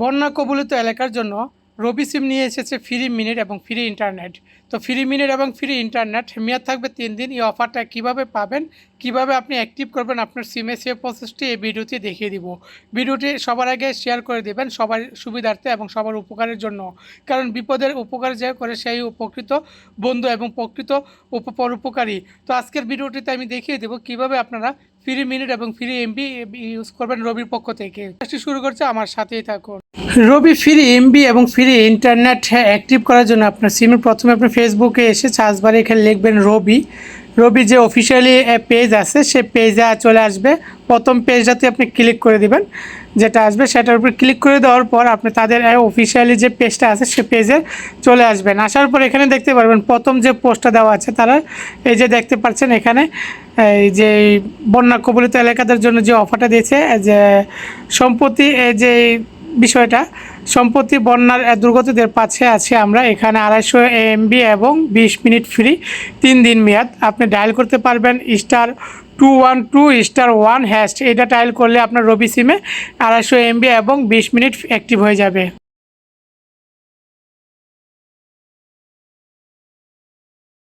বন্যা কবলিত এলাকার জন্য রবি সিম নিয়ে এসেছে ফ্রি মিনিট এবং ফ্রি ইন্টারনেট। তো ফ্রি মিনিট এবং ফ্রি ইন্টারনেট মেয়াদ থাকবে তিন দিন। এই অফারটা কীভাবে পাবেন, কীভাবে আপনি অ্যাক্টিভ করবেন আপনার সিমে সে প্রসেসটি এই ভিডিওতে দেখিয়ে দিব। ভিডিওটি সবার আগে শেয়ার করে দেবেন সবার সুবিধার্থে এবং সবার উপকারের জন্য। কারণ বিপদের উপকার যে করে সেই উপকৃত বন্ধু এবং প্রকৃত উপকারী তো আজকের ভিডিওটিতে আমি দেখিয়ে দেবো কীভাবে আপনারা ফ্রি মিনিট এবং ফ্রি এমবি ইউজ করবেন রবির পক্ষ থেকে। কাজটি শুরু করছে, আমার সাথেই থাকুন। রবি ফ্রি এমবি এবং ফ্রি ইন্টারনেট অ্যাক্টিভ করার জন্য আপনার সিমের প্রথমে আপনি ফেসবুকে এসে সার্চ বারে এখানে লিখবেন রবি। রবি যে অফিসিয়ালি পেজ আছে, সে পেজে চলে আসবে। প্রথম পেজটাতে আপনি ক্লিক করে দিবেন। যেটা আসবে, সেটার উপর ক্লিক করে দেওয়ার পর আপনি তাদের অফিসিয়ালি যে পেজটা আছে, সে পেজে চলে আসবেন। আসার পর এখানে দেখতে পারবেন, প্রথম যে পোস্টটা দেওয়া আছে তারা, এই যে দেখতে পাচ্ছেন এখানে এই যে বন্যা কবলিত এলাকাদের জন্য যে অফারটা দিয়েছে যে সম্প্রতি এই যে বিষয়টা সম্প্রতি বন্যার দুর্গতদের পাশে আছি আমরা। এখানে আড়াইশো এমবি এবং বিশ মিনিট ফ্রি তিন দিন মেয়াদ। আপনি ডায়াল করতে পারবেন star two one two star one hash এটা ডায়াল করলে আপনার রবি সিমে আড়াইশো এমবি এবং বিশ মিনিট অ্যাক্টিভ হয়ে যাবে।